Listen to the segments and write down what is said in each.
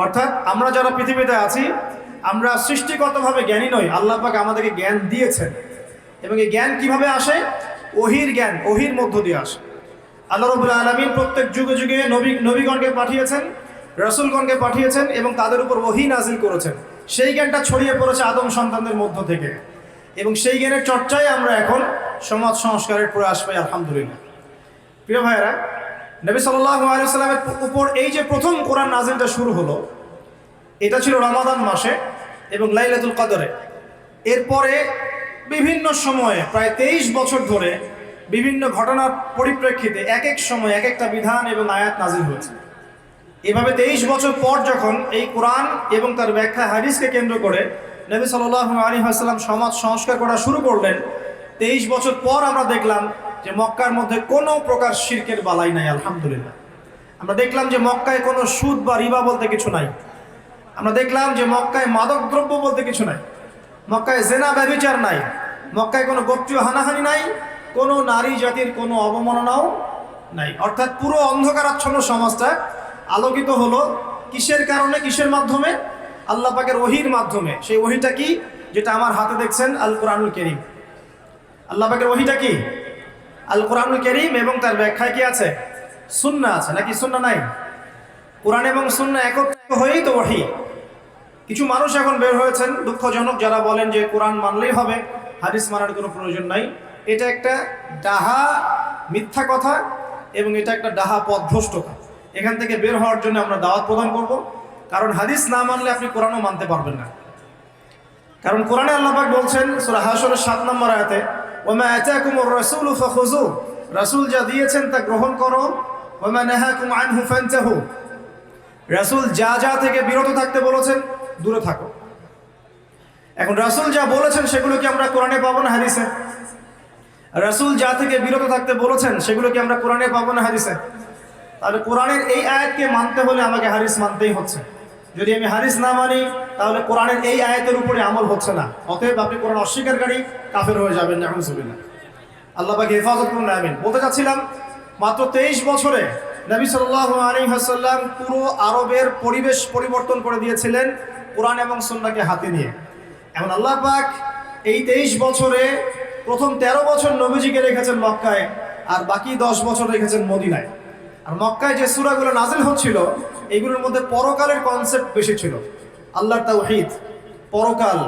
অর্থাৎ আমরা যারা পৃথিবীতে আছি, আমরা সৃষ্টিগতভাবে জ্ঞানী নই। আল্লাহ পাক আমাদেরকে জ্ঞান দিয়েছেন। এবং এই জ্ঞান কীভাবে আসে? ওহির জ্ঞান, ওহির মধ্য দিয়ে আসে। আল্লাহ রবুল্লা আলমিন প্রত্যেক যুগে যুগে নবী, নবীগণকে পাঠিয়েছেন, রসুলগণকে পাঠিয়েছেন এবং তাদের উপর ওহি নাজিল করেছেন। সেই জ্ঞানটা ছড়িয়ে পড়েছে আদম সন্তানদের মধ্য থেকে। এবং সেই জ্ঞানের চর্চায় আমরা এখন সমাজ সংস্কারের প্রয়াস পাই, আলহামদুলিল্লাহ। প্রিয় ভাইয়েরা নবী সাল্লাহ উপর এই যে প্রথম কোরআন নাজিলটা শুরু হলো, এটা ছিল রামাদান মাসে এবং লাইলাতুল কাদরে। এরপরে বিভিন্ন সময়ে, প্রায় তেইশ বছর ধরে বিভিন্ন ঘটনার পরিপ্রেক্ষিতে এক এক সময় এক একটা বিধান এবং আয়াত নাজিল হয়েছে। এভাবে তেইশ বছর পর যখন এই কোরআন এবং তার ব্যাখ্যা হাদিসকে কেন্দ্র করে নবী সাল্লাহ আলী হাসলাম সমাজ সংস্কার করা শুরু করলেন, তেইশ বছর পর আমরা দেখলাম যে মক্কার মধ্যে কোনো প্রকার শির্কের বালাই নাই, আলহামদুলিল্লাহ। আমরা দেখলাম যে মক্কায় কোনো সুদ বা রিবা বলতে কিছু নাই। আমরা দেখলাম যে মক্কায় মাদক দ্রব্য বলতে কিছু নাই। মক্কায় জেনা ব্যবিচার নাই। মক্কায় কোনো গোত্রীয় হানাহানি নাই। কোনো নারী জাতির কোনো অবমাননাও নাই। অর্থাৎ পুরো অন্ধকারাচ্ছন্ন সমাজটা আলোকিত হলো কিসের কারণে, কিসের মাধ্যমে? আল্লাহ পাকের ওহির মাধ্যমে। সেই ওহিটা কি? যেটা আমার হাতে দেখছেন আল কোরআনুল করিম। আল্লাহ পাকের ওহিটা কি? আল কোরআনুল করিম এবং তার ব্যাখ্যায় কি আছে? সুন্না আছে। নাকি সুন্না নাই? কোরআন এবং সুন্না একত্র হয়েই তো ওহি। কিছু মানুষ এখন বের হয়েছেন দুঃখজনক, যারা বলেন যে কোরআন মানলেই হবে। হাদিস মানার কোনো প্রয়োজন নাই। এটা একটা ডাহা মিথ্যা কথা এবং এটা একটা ডাহা পথভ্রষ্টতা। এখান থেকে বের হওয়ার জন্য আমরা দাওয়াত প্রদান করব। কারণ হাদিস না মানলে আপনি কোরআনও মানতে পারবেন না। কারণ কোরআনে আল্লাপাক বলছেন, সুরা হাসরের সাত নম্বর আয়াতে ওমা আতাকুমুর রাসূল ফাখুযু রাসূল যা দিয়েছেন তা গ্রহণ করো। ওমা নাহাকুম আনহু ফান্তাহু। রাসূল যা যা থেকে বিরত থাকতে বলেছেন, দূরে থাকো। এখন রাসূল যা বলেছেন, সেগুলো কি আমরা কোরআনে পাবো না হাদিসে? রাসূল যা থেকে বিরত থাকতে বলেছেন, সেগুলো কি আমরা কোরআনে পাবো না হাদিসে? তাহলে কোরআনের এই আয়াতকে মানতে হলে আমাকে হাদিস মানতেই হচ্ছে। যদি আমি হারিস না মানি, তাহলে কোরআনের এই আয়াতের উপরে আমল হচ্ছে না। অতএব আপনি কোরআন অস্বীকারী কাফের হয়ে যাবেন আল্লাহ পাকে হেফাজত করুন, আমিন। বলতে চাচ্ছিলাম, মাত্র তেইশ বছরে নবী সাল্লাহ আলী হাসাল্লাম পুরো আরবের পরিবেশ পরিবর্তন করে দিয়েছিলেন কোরআন এবং সন্নাকে হাতে নিয়ে। এখন আল্লাহ পাক এই তেইশ বছরে প্রথম ১৩ বছর নবীজিকে রেখেছেন মক্কায়, আর বাকি দশ বছর রেখেছেন মদিনায়। আর মক্কায় যে সুরাগুলো নাজিল হচ্ছিল এইগুলোর মধ্যে পরকালের কনসেপ্ট বেশি ছিল। আল্লাহর তাওহীদ, পরকাল,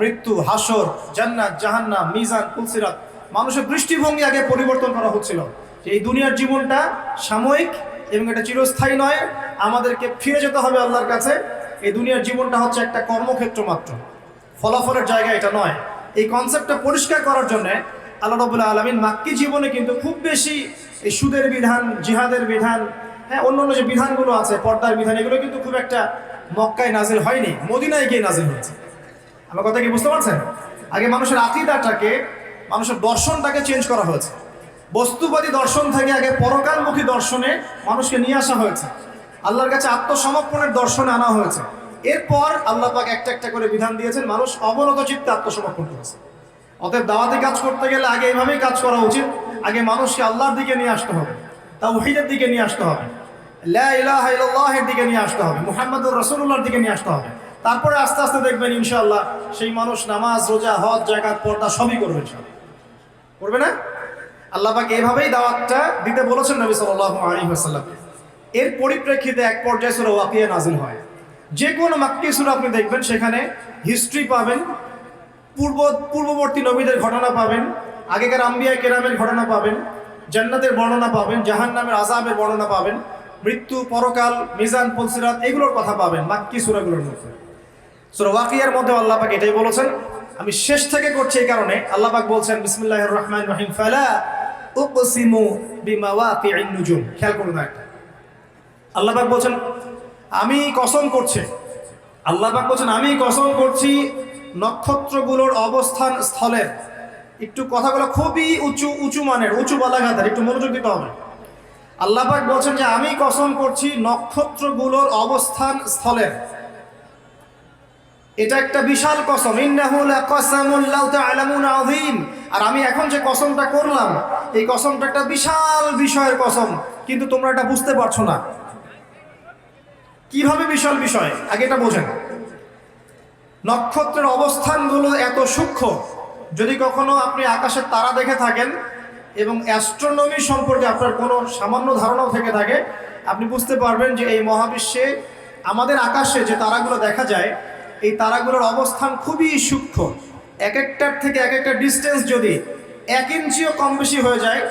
মৃত্যু হাসর জান্নাত জাহান্না মিজান, কুলসিরাত, মানুষের দৃষ্টিভঙ্গি আগে পরিবর্তন করা হচ্ছিল। এই দুনিয়ার জীবনটা সাময়িক এবং এটা চিরস্থায়ী নয়, আমাদেরকে ফিরে যেতে হবে আল্লাহর কাছে। এই দুনিয়ার জীবনটা হচ্ছে একটা কর্মক্ষেত্র মাত্র। ফলাফলের জায়গা এটা নয়। এই কনসেপ্টটা পরিষ্কার করার জন্য আল্লাহ রবুল্লাহ আলমিন মাক্কি জীবনে কিন্তু খুব বেশি এই সুদের বিধান, জিহাদের বিধান হ্যাঁ অন্য অন্য যে বিধানগুলো আছে, পর্দার বিধান, এগুলো কিন্তু খুব একটা মক্কায় নাজিল হয়নি, মদিনায় গিয়ে নাজিল হয়েছে। আমার কথা কি বুঝতে পারছেন? আগে মানুষের আকিদাটাকে, মানুষের দর্শনটাকে চেঞ্জ করা হয়েছে। বস্তুবাদী দর্শন থেকে আগে পরকালমুখী দর্শনে মানুষকে নিয়ে আসা হয়েছে। আল্লাহর কাছে আত্মসমর্পণের দর্শনে আনা হয়েছে। এরপর আল্লাহ পাক একটা একটা করে বিধান দিয়েছেন, মানুষ অবনত চিত্তে আত্মসমর্পণ করেছে। অতএব দাওয়াতি কাজ করতে গেলে আগে এইভাবেই কাজ করা উচিত। আগে মানুষকে আল্লাহর দিকে নিয়ে আসতে হবে, তাওহীদের দিকে নিয়ে আসতে হবে, লা ইলাহা ইল্লাল্লাহের দিকে নিয়ে আসতে হবে, মুহাম্মদুর রাসূলুল্লাহর দিকে নিয়ে আসতে হবে। তারপরে আস্তে আস্তে দেখবেন ইনশাআল্লাহ সেই মানুষ নামাজ, রোজা, হজ জাকাত পর্দা সবই করবে করবে না? আল্লাহ পাক এভাবেই দাওয়াতটা দিতে বলেছেন নবী সাল্লাল্লাহু আলাইহি ওয়াসাল্লাম। এর পরিপ্রেক্ষিতে এক পর্যায়ে সূরা ওয়াকিয়া নাজিল হয়। যে কোনো মাক্কি সূরা আপনি দেখবেন, সেখানে হিস্ট্রি পাবেন পূর্ব, পূর্ববর্তী নবীদের ঘটনা পাবেন, আগেকার আম্বিয়া কেরামের ঘটনা পাবেন, জান্নাতের বর্ণনা পাবেন জাহান নামের আজাবের বর্ণনা পাবেন, মৃত্যু, পরকাল, মিজান পলসিরাত এগুলোর কথা পাবেন, মাক্কি সুরাগুলোর মধ্যে। সুরা ওয়াকিয়ার মধ্যে আল্লাহ পাক এটাই বলেছেন, আমি শেষ থেকে করছি এই কারণে, আল্লাহ পাক বলছেন, বিসমিল্লাহির রহমান রহিম, ফালা উকসিমু বিমাওয়াকিউন নুজুম। খেয়াল করুন একটা আল্লাহ পাক বলছেন, আমি কসম করছি। আল্লাহ পাক বলছেন, আমি কসম করছি নক্ষত্রগুলোর অবস্থান স্থলের একটু কথাগুলো খুবই উঁচু উঁচু মানের, উঁচু বালাঘাতের, একটু মনোযোগ দিতে হবে। আল্লাপাক বলছেন যে, আমি কসম করছি নক্ষত্রগুলোর অবস্থান স্থলের এটা একটা বিশাল কসম। আযীম। আর আমি এখন যে কসমটা করলাম, এই কসমটা একটা বিশাল বিষয়ের কসম, কিন্তু তোমরা এটা বুঝতে পারছ না। কীভাবে বিশাল বিষয়? আগে এটা বোঝেন। নক্ষত্রের অবস্থানগুলো এত সূক্ষ্ম। যদি কখনো আপনি আকাশের তারা দেখে থাকেন এবং অ্যাস্ট্রোনমি সম্পর্কে আপনার কোনো সামান্য ধারণাও থেকে থাকে, আপনি বুঝতে পারবেন যে এই মহাবিশ্বে আমাদের আকাশে যে তারাগুলো দেখা যায়, এই তারাগুলোর অবস্থান খুবই সূক্ষ্ম। এক একটার থেকে এক একটা ডিস্টেন্স যদি এক ইঞ্চিও কম বেশি হয়ে যায়,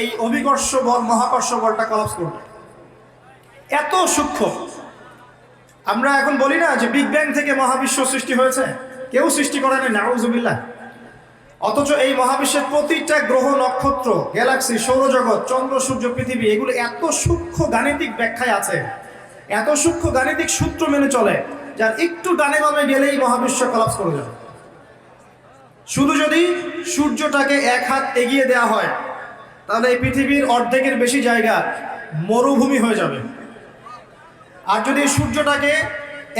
এই অভিকর্ষ বল, মহাকর্ষ বলটা কলাপস করবে। এত সূক্ষ্ম। আমরা এখন বলি না যে বিগ ব্যাং থেকে মহাবিশ্ব সৃষ্টি হয়েছে। কেউ সৃষ্টি করে না নাউজুবিল্লাহ। অথচ এই মহাবিশ্বের প্রতিটা গ্রহ, নক্ষত্র গ্যালাক্সি সৌরজগৎ, চন্দ্র, সূর্য, পৃথিবী, এগুলো এত সূক্ষ্ম গাণিতিক ব্যাখ্যায় আছে, এত সূক্ষ্ম গাণিতিক সূত্র মেনে চলে, যার একটু ডানে বামে গেলেই মহাবিশ্ব কলাপস করে যাবে। শুধু যদি সূর্যটাকে এক হাত এগিয়ে দেওয়া হয়, তাহলে এই পৃথিবীর অর্ধেকের বেশি জায়গা মরুভূমি হয়ে যাবে। আর যদি সূর্যটাকে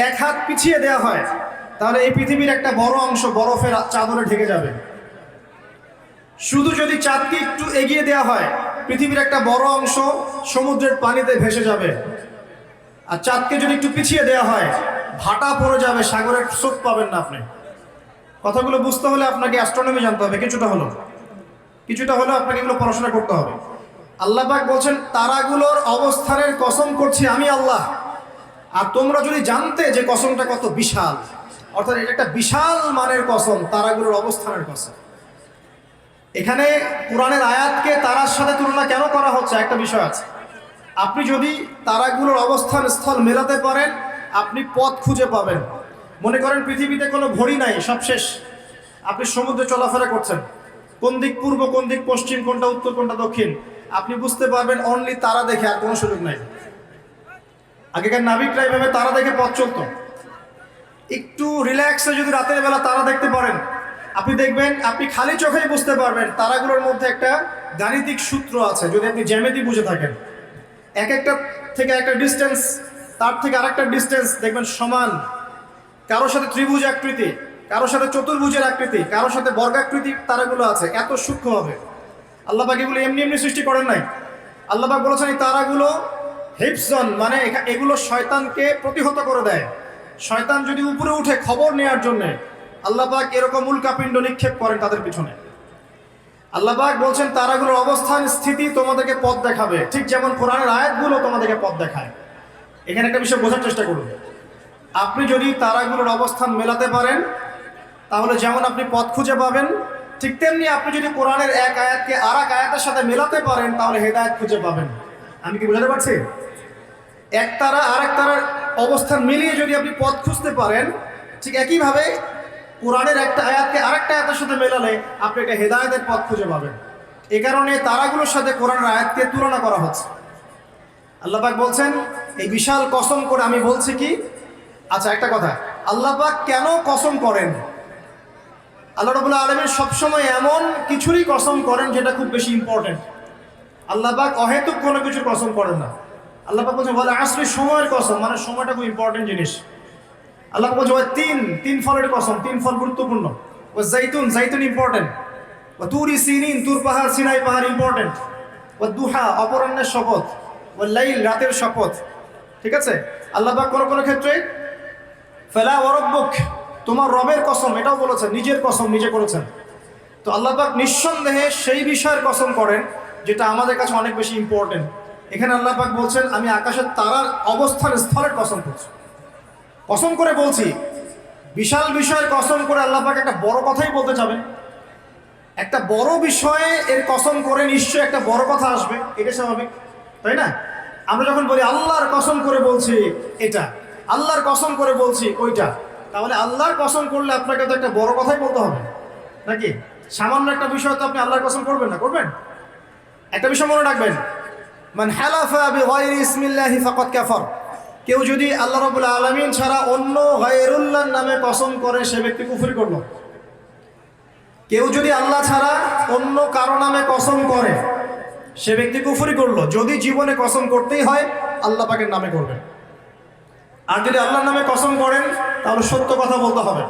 এক হাত পিছিয়ে দেওয়া হয়, তাহলে এই পৃথিবীর একটা বড় অংশ বরফের চাদরে ঢেকে যাবে। শুধু যদি চাঁদকে একটু এগিয়ে দেওয়া হয়, পৃথিবীর একটা বড় অংশ সমুদ্রের পানিতে ভেসে যাবে। আর চাঁদকে যদি একটু পিছিয়ে দেওয়া হয়, ভাটা পড়ে যাবে, সাগরের স্রোত পাবেন না আপনি। কথাগুলো বুঝতে হলে আপনাকে অ্যাস্ট্রোনমি জানতে হবে, কিছুটা হলো। কিছুটা হলেও আপনাকে এগুলো পড়াশোনা করতে হবে। আল্লাহ পাক বলছেন, তারাগুলোর অবস্থানের কসম করছি আমি আল্লাহ। আর তোমরা যদি জানতে যে কসমটা কত বিশাল, অর্থাৎ এটা একটা বিশাল মানের কসম, তারাগুলোর অবস্থানের কসম। এখানে কোরআনের আয়াতকে তারার সাথে তুলনা কেন করা হচ্ছে? একটা বিষয় আছে। আপনি যদি তারাগুলোর অবস্থান স্থল মেলাতে পারেন, আপনি পথ খুঁজে পাবেন। মনে করেন পৃথিবীতে কোনো ঘড়ি নাই, সব শেষ। আপনি সমুদ্রে চলাফেরা করছেন। কোন দিক পূর্ব, কোন দিক পশ্চিম, কোনটা উত্তর, কোনটা দক্ষিণ, আপনি বুঝতে পারবেন অনলি তারা দেখে আর কোনো সুযোগ নাই। আগেকার নাবিকরা এইভাবে তারা দেখে পথ চলতো। একটু রিল্যাক্সে যদি রাতের বেলা তারা দেখতে পারেন, আপনি দেখবেন, আপনি খালি চোখেই বুঝতে পারবেন তারাগুলোর মধ্যে একটা গাণিতিক সূত্র আছে, যদি আপনি জ্যামিতি বুঝে থাকেন। এক একটা থেকে একটা ডিস্টেন্স তার থেকে আরেকটা ডিস্টেন্স দেখবেন সমান। কারোর সাথে ত্রিভুজ আকৃতি, কারোর সাথে চতুর্ভুজের আকৃতি, কারোর সাথে বর্গাকৃতি তারাগুলো আছে, এত সূক্ষ্ম হবে। আল্লাহবাক এগুলো এমনি এমনি সৃষ্টি করেন নাই। আল্লাহবাক বলেছেন এই তারাগুলো হিপসন মানে এগুলো শয়তানকে প্রতিহত করে দেয়। শয়তান যদি উপরে উঠে খবর নেওয়ার জন্য আল্লাহবাক এরকম উল্কাপিণ্ড নিক্ষেপ করেন তাদের পিছনে। আল্লাহবাক বলছেন, তারাগুলোর অবস্থান, স্থিতি তোমাদেরকে পথ দেখাবে। ঠিক যেমন কোরআনের আয়াতগুলো তোমাদেরকে পথ দেখায়। এখানে একটা বিষয় বোঝার চেষ্টা করুন। আপনি যদি তারাগুলোর অবস্থান মেলাতে পারেন, তাহলে যেমন আপনি পথ খুঁজে পাবেন, ঠিক তেমনি আপনি যদি কোরআনের এক আয়াতকে আর এক আয়াতের সাথে মেলাতে পারেন, তাহলে হেদায়ত খুঁজে পাবেন। আমি কি বোঝাতে পারছি? এক তারা আর এক তারার অবস্থান মিলিয়ে যদি আপনি পথ খুঁজতে পারেন, ঠিক একইভাবে কোরআনের একটা আয়াতকে আরেকটা আয়াতের সাথে মেলালে আপনি একটা হেদায়তের পথ খুঁজে পাবেন। এ কারণে তারাগুলোর সাথে কোরআনের আয়াতকে তুলনা করা হচ্ছে। আল্লাহ পাক বলছেন, এই বিশাল কসম করে আমি বলছি কি? আচ্ছা একটা কথা। আল্লাহ পাক কেন কসম করেন? আল্লাহ রবুল্লা আলমের সবসময় এমন কিছুরই কসম করেন যেটা খুব বেশি ইম্পর্টেন্ট আল্লাহ পাক অহেতুক কোনো কিছুর কসম করেন না। আল্লাহ পাক বলে আসলে সময়ের কসম মানে সময়টা খুব ইম্পর্টেন্ট জিনিস। আল্লাহ বলছে ওই তিন তিন ফলের কসম তিন ফল গুরুত্বপূর্ণ। ও জাইতুন জাইতুন ইম্পর্টেন্ট ও তুরি সিনিন তুর পাহাড়, সিনাই পাহাড় ইম্পর্টেন্ট ও দুহা অপরাহ্নের শপথ। ও লাইল রাতের শপথ। ঠিক আছে? আল্লাহ পাক কোনো কোনো ক্ষেত্রে, ফেলা ওরব্বুক তোমার রবের কসম, এটাও বলেছেন, নিজের কসম নিজে করেছেন। তো আল্লাহ নিঃসন্দেহে সেই বিষয়ের কসম করেন, যেটা আমাদের কাছে অনেক বেশি ইম্পর্টেন্ট এখানে আল্লাহ পাক বলছেন, আমি আকাশের তারার অবস্থান স্থলের কসম করছি। কসম করে বলছি, বিশাল বিষয়ের কসম করে আল্লাহ পাক একটা বড় কথাই বলতে যাবেন। একটা বড় বিষয়ে এর কসম করে নিশ্চয়ই একটা বড় কথা আসবে, এটা স্বাভাবিক, তাই না? আমরা যখন বলি আল্লাহর কসম করে বলছি, এটা। আল্লাহর কসম করে বলছি, ওইটা। তাহলে আল্লাহর কসম করলে আপনাকে তো একটা বড় কথাই বলতে হবে, নাকি? সামান্য একটা বিষয় তো আপনি আল্লাহর কসম করবেন না, করবেন? একটা বিষয় মনে রাখবেন মানে হালাফা বিগাইরি ইসমিল্লাহি ফাকাদ কাফার। কেউ যদি আল্লাহ রাব্বুল আলামিন ছাড়া অন্য গায়রুল্লাহর নামে কসম করে সে ব্যক্তি কুফরি করল। কেউ যদি আল্লাহ ছাড়া অন্য কারও নামে কসম করে সে ব্যক্তি কুফরি করল, যদি জীবনে কসম করতেই হয়, আল্লাহ পাকের নামে করবেন। আর যদি আল্লাহর নামে কসম করেন, তাহলে সত্য কথা বলতে হবে।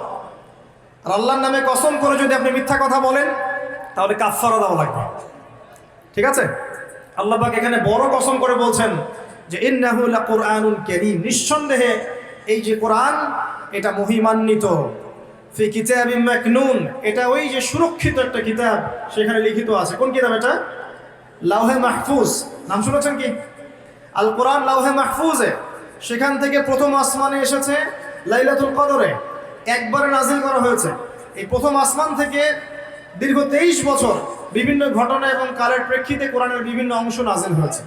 আর আল্লাহর নামে কসম করে যদি আপনি মিথ্যা কথা বলেন, তাহলে কাফারা দেওয়া লাগবে। ঠিক আছে? আল্লাহ পাক এখানে বড় কসম করে বলছেন যে ইন্নাহু লাকুরআনুল কারীম। নিঃসন্দেহে এই যে কোরআন, এটা মহিমান্বিত। ফি কিতাবিম মাকনুন। এটা ওই যে সুরক্ষিত একটা কিতাব, সেখানে লিখিত আছে। কোন কিতাব এটা? লাউহে মাহফুজ। নাম শুনেছেন কি? আল কোরআন লাউহে মাহফুজে। সেখান থেকে প্রথম আসমানে এসেছে লাইলাতুল কদরে। একবারে নাজিল করা হয়েছে। এই প্রথম আসমান থেকে দীর্ঘ তেইশ বছর বিভিন্ন ঘটনা এবং কালের প্রেক্ষিতে কোরআনের বিভিন্ন অংশ নাজিল হয়েছে।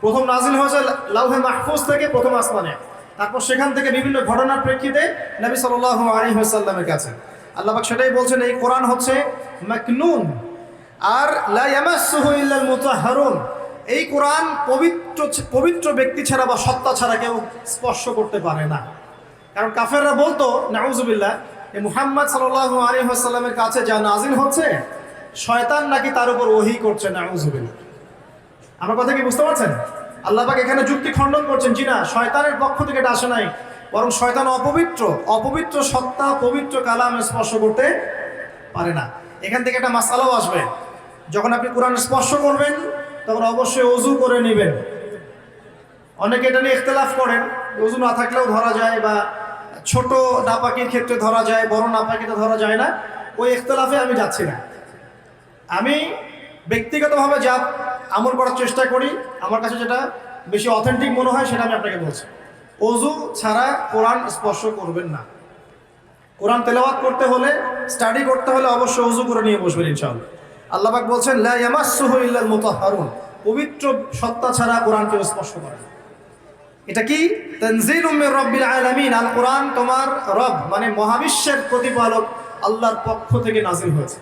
প্রথম নাজিল হয়েছে লাউহে মাহফুজ থেকে প্রথম আসমানে। তারপর সেখান থেকে বিভিন্ন ঘটনার প্রেক্ষিতে নবী সাল্লাল্লাহু আলাইহি ওয়াসাল্লামের কাছে। আল্লাহ সেটাই বলছেন, এই কোরআন হচ্ছে মাকনুন। আর মুতাহহারুন এই কোরআন পবিত্র পবিত্র ব্যক্তি ছাড়া বা সত্তা ছাড়া কেউ স্পর্শ করতে পারে না। কারণ কাফেররা বলতো নাউজুবিল্লাহ এই মুহাম্মদ সাল্লাল্লাহু আলাইহি ওয়াসাল্লামের কাছে যা নাজিল হচ্ছে, শয়তান নাকি তার উপর ওহী করছে নাউজুবিল্লাহ আমার কথা কি বুঝতে পারছেন? আল্লাহ পাক এখানে যুক্তি খণ্ডন করছেন, জি না, শয়তানের পক্ষ থেকে এটা আসে নাই, বরং শয়তান অপবিত্র অপবিত্র সত্তা, পবিত্র কালাম স্পর্শ করতে পারে না। এখান থেকে একটা মাসালাও আসবে। যখন আপনি কোরআন স্পর্শ করবেন, তখন অবশ্যই অজু করে নেবেন। অনেকে এটা নিয়ে ইখতলাফ করেন অজু না থাকলেও ধরা যায় বা ছোট নাপাকির ক্ষেত্রে ধরা যায়, বড় নাপাকিতে ধরা যায় না। ওই ইখতলাফে আমি যাচ্ছি না। আমি ব্যক্তিগতভাবে যা আমল করার চেষ্টা করি, আমার কাছে যেটা বেশি অথেন্টিক মনে হয় সেটা আমি আপনাকে বলছি। অজু ছাড়া কোরআন স্পর্শ করবেন না। কোরআন তেলাওয়াত করতে হলে স্টাডি করতে হলে অবশ্যই অজু করে নিয়ে বসবেন ইনশাআল্লাহ। আল্লাহ পাক বলছেন পবিত্র সত্তা ছাড়া কোরআনকে স্পর্শ করে এটা কি? তনজিল উম্মের রব্বিল আলামিন। আল কোরআন তোমার রব মানে মহাবিশ্বের প্রতিপালক আল্লাহর পক্ষ থেকে নাজিল হয়েছে।